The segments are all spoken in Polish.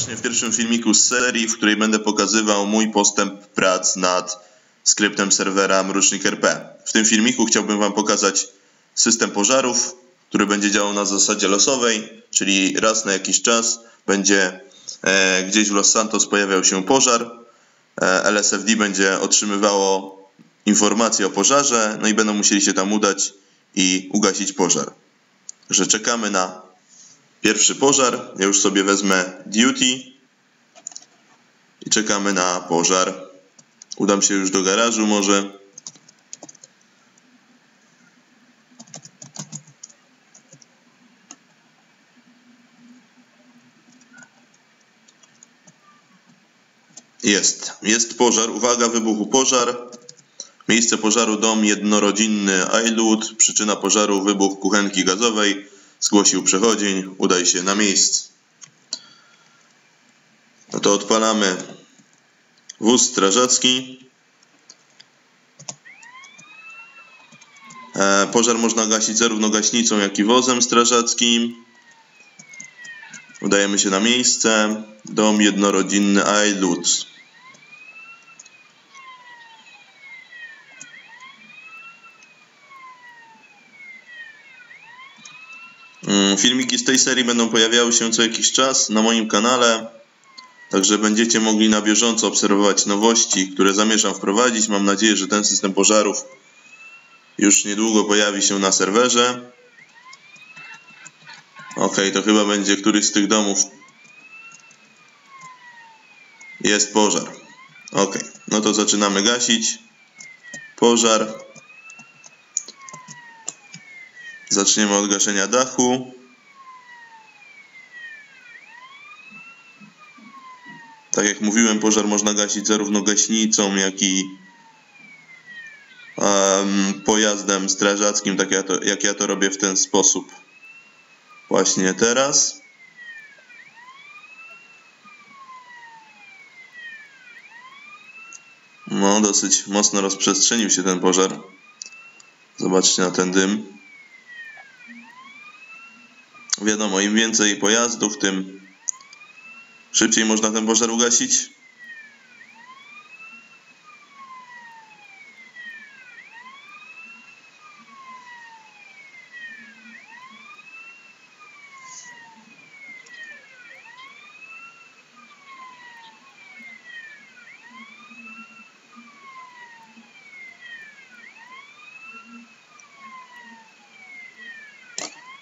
serdecznie w pierwszym filmiku z serii, w której będę pokazywał mój postęp prac nad skryptem serwera Mrucznik RP. W tym filmiku chciałbym Wam pokazać system pożarów, który będzie działał na zasadzie losowej, czyli raz na jakiś czas będzie e, gdzieś w Los Santos pojawiał się pożar, e, LSFD będzie otrzymywało informacje o pożarze, no i będą musieli się tam udać i ugasić pożar. Że czekamy na pierwszy pożar. Ja już sobie wezmę duty i czekamy na pożar. Udam się już do garażu może. Jest, jest pożar. Uwaga, wybuchu pożar. Miejsce pożaru dom jednorodzinny Ailud. Przyczyna pożaru wybuch kuchenki gazowej. Zgłosił przechodzień. Udaj się na miejsce. No to odpalamy wóz strażacki. E, pożar można gasić zarówno gaśnicą, jak i wozem strażackim. Udajemy się na miejsce. Dom jednorodzinny Ailud. Filmiki z tej serii będą pojawiały się co jakiś czas na moim kanale, także będziecie mogli na bieżąco obserwować nowości, które zamierzam wprowadzić. Mam nadzieję, że ten system pożarów już niedługo pojawi się na serwerze. Ok, to chyba będzie któryś z tych domów. Jest pożar. Ok, no to zaczynamy gasić. Pożar. Zaczniemy od gaszenia dachu. Tak jak mówiłem, pożar można gasić zarówno gaśnicą, jak i um, pojazdem strażackim, tak to, jak ja to robię w ten sposób. Właśnie teraz. No, dosyć mocno rozprzestrzenił się ten pożar. Zobaczcie na ten dym. Wiadomo, im więcej pojazdów, tym szybciej można ten pożar ugasić.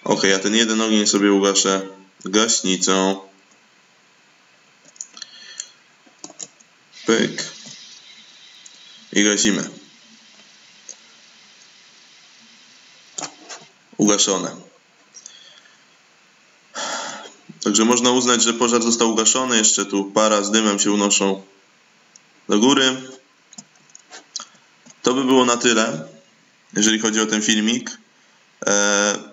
Ok, ja ten jeden ogień sobie ugaszę gaśnicą. Pyk. I gasimy. Ugaszone. Także można uznać, że pożar został ugaszony. Jeszcze tu para z dymem się unoszą do góry. To by było na tyle, jeżeli chodzi o ten filmik. Eee,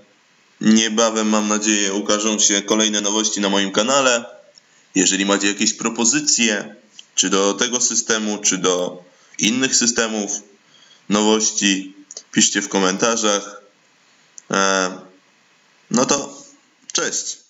Niebawem, mam nadzieję, ukażą się kolejne nowości na moim kanale. Jeżeli macie jakieś propozycje, czy do tego systemu, czy do innych systemów, nowości, piszcie w komentarzach. E, no to cześć.